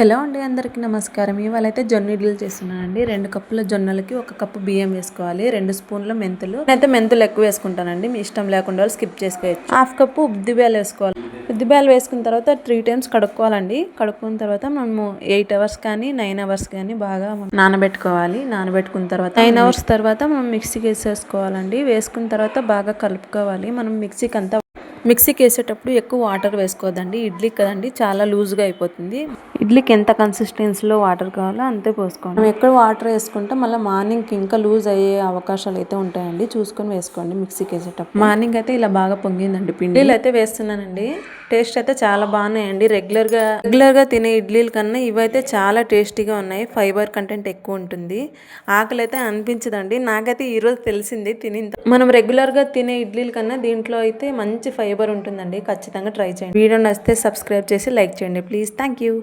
Hello అండి అందరికీ నమస్కారం. ఇవాళ అయితే జొన్న ఇడ్లు చేస్తున్నానండి. రెండు కప్పుల జొన్నలకి ఒక కప్పు బియ్యం వేసుకోవాలి. రెండు స్పూన్ల మెంతులు. అయితే మెంతులు ఎక్కువ వేసుకుంటానండి. మీ ఇష్టం లేకుండా వాళ్ళు స్కిప్ చేసుకోవచ్చు. హాఫ్ కప్పు ఉద్దిబేలు వేసుకోవాలి. ఉద్దిబేలు వేసుకున్న తర్వాత త్రీ టైమ్స్ కడుక్కోవాలండి. కడుక్కున్న తర్వాత మనము ఎయిట్ అవర్స్ కానీ నైన్ అవర్స్ కానీ బాగా నానబెట్టుకోవాలి. నానబెట్టుకున్న తర్వాత నైన్ అవర్స్ తర్వాత మనం మిక్సీకి వేసేసుకోవాలండి. వేసుకున్న తర్వాత బాగా కలుపుకోవాలి. మనం మిక్సీకి అంతా మిక్సీకి వేసేటప్పుడు ఎక్కువ వాటర్ వేసుకోవద్దండి ఇడ్లీ కదండి చాలా లూజ్గా అయిపోతుంది. ఇడ్లీకి ఎంత కన్సిస్టెన్సీలో వాటర్ కావాలో అంతే పోసుకోండి. మనం ఎక్కువ వాటర్ వేసుకుంటే మళ్ళీ మార్నింగ్కి ఇంకా లూజ్ అయ్యే అవకాశాలు అయితే ఉంటాయండి. చూసుకొని వేసుకోండి మిక్సీకి వేసేటప్పుడు మార్నింగ్ అయితే ఇలా బాగా పొంగిందండి పిండిలు అయితే వేస్తున్నానండి. టేస్ట్ అయితే చాలా బాగున్నాయండి రెగ్యులర్గా రెగ్యులర్గా తినే ఇడ్లీల కన్నా ఇవైతే చాలా టేస్టీగా ఉన్నాయి. ఫైబర్ కంటెంట్ ఎక్కువ ఉంటుంది. ఆకలి అయితే అనిపించదండి. నాకైతే ఈరోజు తెలిసింది తిని మనం రెగ్యులర్గా తినే ఇడ్లీల కన్నా దీంట్లో అయితే మంచి ఫైబర్ ఉంటుందండి. ఖచ్చితంగా ట్రై చేయండి. వీడియో నచ్చితే సబ్స్క్రైబ్ చేసి లైక్ చేయండి. ప్లీజ్. Thank you